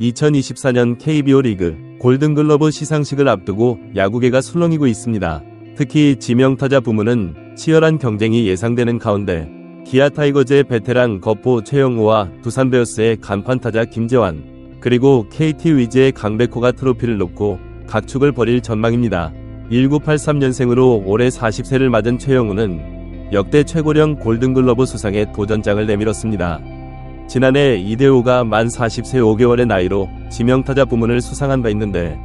(2024년) KBO 리그 골든글러브 시상식을 앞두고 야구계가 술렁이고 있습니다. 특히 지명타자 부문은 치열한 경쟁이 예상되는 가운데 기아 타이거즈의 베테랑 거포 최영우와 두산 베어스의 간판타자 김재환 그리고 KT 위즈의 강백호가 트로피를 놓고 각축을 벌일 전망입니다. 1983년생으로 올해 40세를 맞은 최영우는 역대 최고령 골든글러브 수상에 도전장을 내밀었습니다. 지난해 이대호가 만 40세 5개월의 나이로 지명타자 부문을 수상한 바 있는데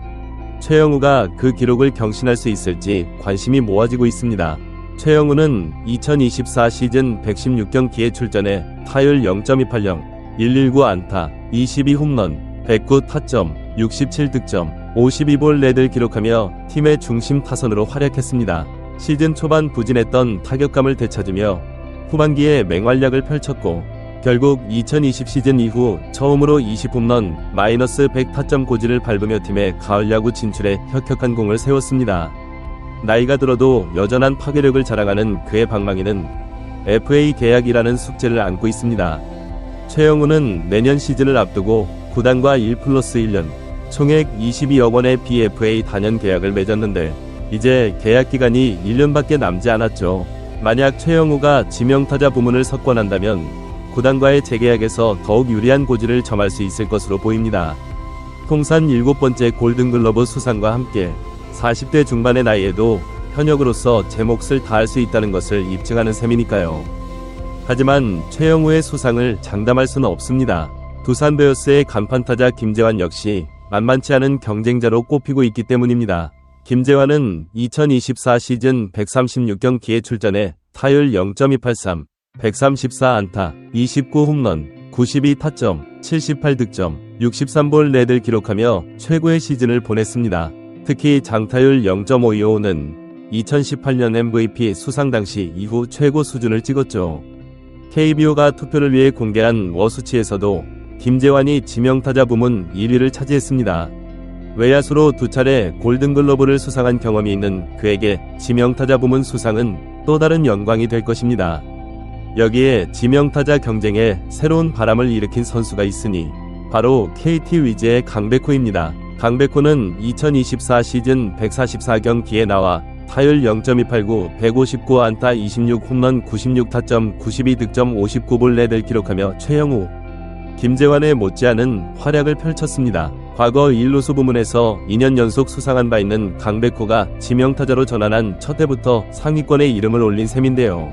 최영우가 그 기록을 경신할 수 있을지 관심이 모아지고 있습니다. 최영우는 2024 시즌 116경기에 출전해 타율 0.280, 119 안타, 22 홈런, 109 타점, 67 득점, 52볼 넷을 기록하며 팀의 중심 타선으로 활약했습니다. 시즌 초반 부진했던 타격감을 되찾으며 후반기에 맹활약을 펼쳤고 결국 2020 시즌 이후 처음으로 20홈런 마이너스 100 타점 고지를 밟으며 팀의 가을 야구 진출에 혁혁한 공을 세웠습니다. 나이가 들어도 여전한 파괴력을 자랑하는 그의 방망이는 FA 계약이라는 숙제를 안고 있습니다. 최영우는 내년 시즌을 앞두고 구단과 1 플러스 1년 총액 22억 원의 BFA 단연 계약을 맺었는데 이제 계약 기간이 1년밖에 남지 않았죠. 만약 최영우가 지명타자 부문을 석권한다면 구단과의 재계약에서 더욱 유리한 고지를 점할 수 있을 것으로 보입니다. 통산 7번째 골든글러브 수상과 함께 40대 중반의 나이에도 현역으로서 제 몫을 다할 수 있다는 것을 입증하는 셈이니까요. 하지만 최영우의 수상을 장담할 수는 없습니다. 두산 베어스의 간판타자 김재환 역시 만만치 않은 경쟁자로 꼽히고 있기 때문입니다. 김재환은 2024 시즌 136경기에 출전해 타율 0.283, 134안타, 29홈런, 92타점, 78득점, 63볼 넷을 기록하며 최고의 시즌을 보냈습니다. 특히 장타율 0.525는 2018년 MVP 수상 당시 이후 최고 수준을 찍었죠. KBO가 투표를 위해 공개한 워수치에서도 김재환이 지명타자 부문 1위를 차지했습니다. 외야수로 두 차례 골든글러브를 수상한 경험이 있는 그에게 지명타자 부문 수상은 또 다른 영광이 될 것입니다. 여기에 지명타자 경쟁에 새로운 바람을 일으킨 선수가 있으니 바로 KT 위즈의 강백호입니다. 강백호는 2024 시즌 144경기에 나와 타율 0.289, 159 안타 26 홈런 96 타점 92 득점 59볼 넷을 기록하며 최영우, 김재환의 못지않은 활약을 펼쳤습니다. 과거 1루수 부문에서 2년 연속 수상한 바 있는 강백호가 지명타자로 전환한 첫 해부터 상위권에 이름을 올린 셈인데요.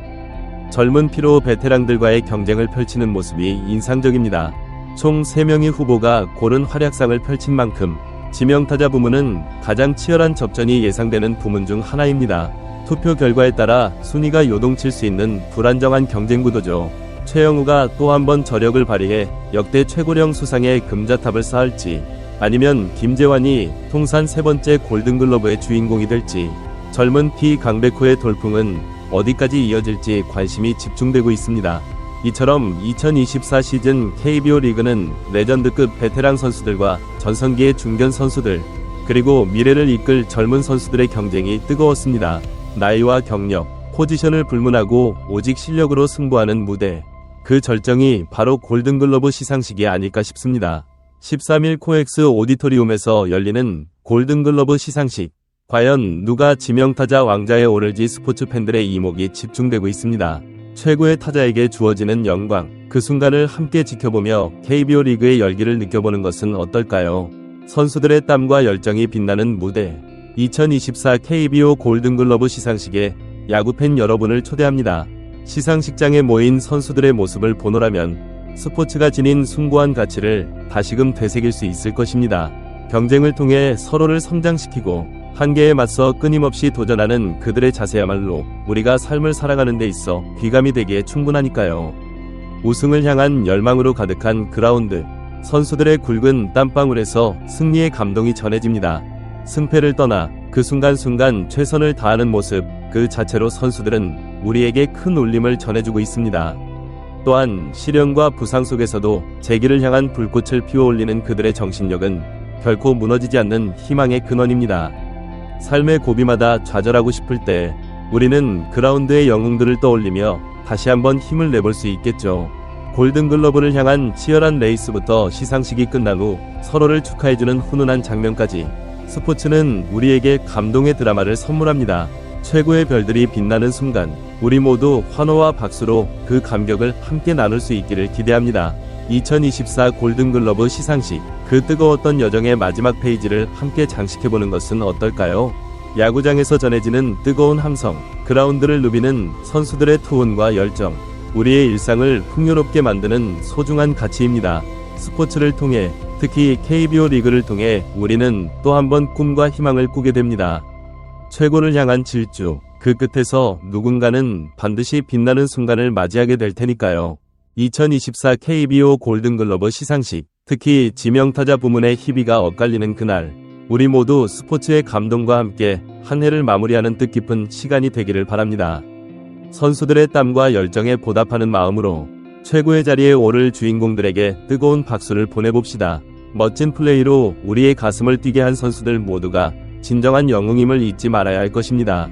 젊은 피로 베테랑들과의 경쟁을 펼치는 모습이 인상적입니다. 총 3명의 후보가 고른 활약상을 펼친 만큼 지명타자 부문은 가장 치열한 접전이 예상되는 부문 중 하나입니다. 투표 결과에 따라 순위가 요동칠 수 있는 불안정한 경쟁 구도죠. 최영우가 또 한 번 저력을 발휘해 역대 최고령 수상의 금자탑을 쌓을지 아니면 김재환이 통산 세 번째 골든글러브의 주인공이 될지 젊은 피 강백호의 돌풍은 어디까지 이어질지 관심이 집중되고 있습니다. 이처럼 2024 시즌 KBO 리그는 레전드급 베테랑 선수들과 전성기의 중견 선수들, 그리고 미래를 이끌 젊은 선수들의 경쟁이 뜨거웠습니다. 나이와 경력, 포지션을 불문하고 오직 실력으로 승부하는 무대. 그 절정이 바로 골든글러브 시상식이 아닐까 싶습니다. 13일 코엑스 오디토리움에서 열리는 골든글러브 시상식. 과연 누가 지명타자 왕자에 오를지 스포츠 팬들의 이목이 집중되고 있습니다. 최고의 타자에게 주어지는 영광, 그 순간을 함께 지켜보며 KBO 리그의 열기를 느껴보는 것은 어떨까요? 선수들의 땀과 열정이 빛나는 무대. 2024 KBO 골든글러브 시상식에 야구팬 여러분을 초대합니다. 시상식장에 모인 선수들의 모습을 보노라면 스포츠가 지닌 숭고한 가치를 다시금 되새길 수 있을 것입니다. 경쟁을 통해 서로를 성장시키고 한계에 맞서 끊임없이 도전하는 그들의 자세야말로 우리가 삶을 살아가는 데 있어 귀감이 되기에 충분하니까요. 우승을 향한 열망으로 가득한 그라운드. 선수들의 굵은 땀방울에서 승리의 감동이 전해집니다. 승패를 떠나 그 순간순간 최선을 다하는 모습 그 자체로 선수들은 우리에게 큰 울림을 전해주고 있습니다. 또한 시련과 부상 속에서도 재기를 향한 불꽃을 피워올리는 그들의 정신력은 결코 무너지지 않는 희망의 근원입니다. 삶의 고비마다 좌절하고 싶을 때 우리는 그라운드의 영웅들을 떠올리며 다시 한번 힘을 내볼 수 있겠죠. 골든글러브를 향한 치열한 레이스부터 시상식이 끝난 후 서로를 축하해주는 훈훈한 장면까지 스포츠는 우리에게 감동의 드라마를 선물합니다. 최고의 별들이 빛나는 순간 우리 모두 환호와 박수로 그 감격을 함께 나눌 수 있기를 기대합니다. 2024 골든글러브 시상식 그 뜨거웠던 여정의 마지막 페이지를 함께 장식해보는 것은 어떨까요? 야구장에서 전해지는 뜨거운 함성, 그라운드를 누비는 선수들의 투혼과 열정, 우리의 일상을 풍요롭게 만드는 소중한 가치입니다. 스포츠를 통해 특히 KBO 리그를 통해 우리는 또 한 번 꿈과 희망을 꾸게 됩니다. 최고를 향한 질주, 그 끝에서 누군가는 반드시 빛나는 순간을 맞이하게 될 테니까요. 2024 KBO 골든글러브 시상식, 특히 지명타자 부문의 희비가 엇갈리는 그날, 우리 모두 스포츠의 감동과 함께 한 해를 마무리하는 뜻깊은 시간이 되기를 바랍니다. 선수들의 땀과 열정에 보답하는 마음으로 최고의 자리에 오를 주인공들에게 뜨거운 박수를 보내봅시다. 멋진 플레이로 우리의 가슴을 뛰게 한 선수들 모두가 진정한 영웅임을 잊지 말아야 할 것입니다.